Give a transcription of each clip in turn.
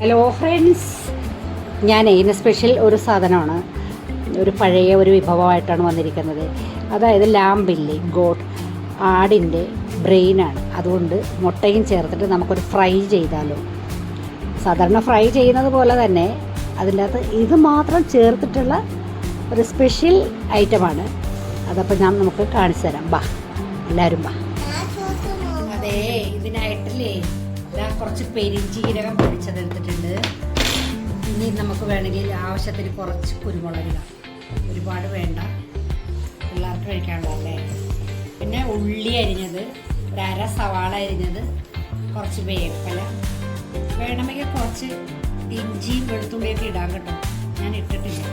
Hello friends ഞാൻ ഇന്ന് special ഒരു സാധനമാണ്. ഒരു പഴയ ഒരു വിഭവമായിട്ടാണ് വന്നിരിക്കുന്നത്. അതായത് ലാമ്പില്ലേ ഗോട്ട് ആടിന്റെ ബ്രെയിനാണ്. അതുകൊണ്ട് മുട്ടയും ചേർത്തിട്ട് നമുക്കൊരു ഫ്രൈ ചെയ്താലോ. സാധാരണ ഫ്രൈ ചെയ്യുന്നത് പോലെ തന്നെ അതിന്റെ ഇത് മാത്രം ചേർത്തിട്ടുള്ള ഒരു സ്പെഷ്യൽ ഐറ്റമാണ്. അതപ്പോൾ ഞാൻ നമുക്ക് കാണിച്ചു തരാം ബാ എല്ലാവരും ബാ. അതെ ഇതിനായിട്ടില്ലേ? ഇതാ കുറച്ച് പെരിഞ്ചീരകം പൊടിച്ചതെടുത്തിട്ടുണ്ട് ഇനി നമുക്ക് വേണമെങ്കിൽ ആവശ്യത്തിന് കുറച്ച് കുരുമുളക് ഇടാം. ഒരുപാട് വേണ്ട. പിള്ളേർക്ക് കഴിക്കാനുള്ളതല്ലേ പിന്നെ ഉള്ളി അരിഞ്ഞത് ഒരു അര സവാള അരിഞ്ഞത് കുറച്ച് വേപ്പല. വേണമെങ്കിൽ കുറച്ച് ഇഞ്ചിയും വെളുത്തുള്ളിയൊക്കെ ഇടാൻ കേട്ടോ. ഞാൻ ഇട്ടിട്ടില്ല.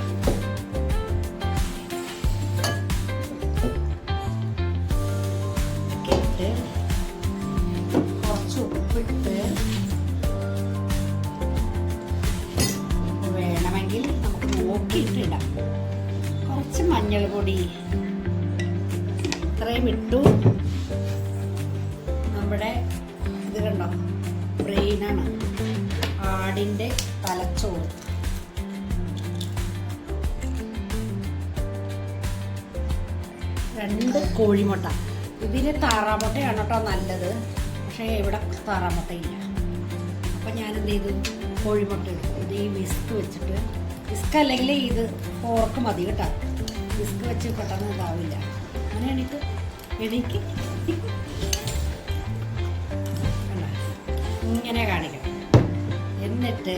നമുക്ക് നോക്കിയിട്ട് കുറച്ച് മഞ്ഞൾ പൊടി. ഇത്രയും ഇട്ടു. നമ്മുടെ ഇത് കണ്ടോ? ബ്രെയിനാണ് ആടിന്റെ തലച്ചോറ്. രണ്ട് കോഴിമുട്ട. ഇതിന് താറാമുട്ടയാണ് കേട്ടോ നല്ലത്. പക്ഷേ ഇവിടെ താറാമുട്ടയില്ല. അപ്പം ഞാനെന്ത് ചെയ്തു കോഴിമുട്ട എടുത്തു ഇത് ഈ വിസ്ക് വെച്ചിട്ട് വിസ്ക് അല്ലെങ്കിൽ ഇത് ഫോർക്ക് മതി കേട്ടോ. വിസ്ക് വെച്ച് പെട്ടെന്ന് ഇതാവില്ല. അങ്ങനെ എനിക്ക് എനിക്ക് ഇങ്ങനെ കാണിക്കണം. എന്നിട്ട്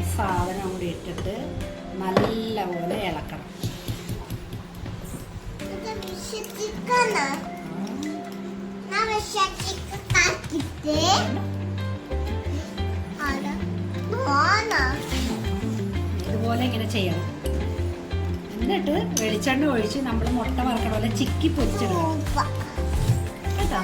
ഈ സാധനം കൂടി ഇട്ടിട്ട് നല്ലപോലെ ഇളക്കണം. ഇതുപോലെ ഇങ്ങനെ ചെയ്യണം എന്നിട്ട് വെളിച്ചെണ്ണ ഒഴിച്ച് നമ്മൾ മുട്ട വറക്കണ പോലെ ചിക്കി പൊരിച്ചിടണം കേട്ടോ?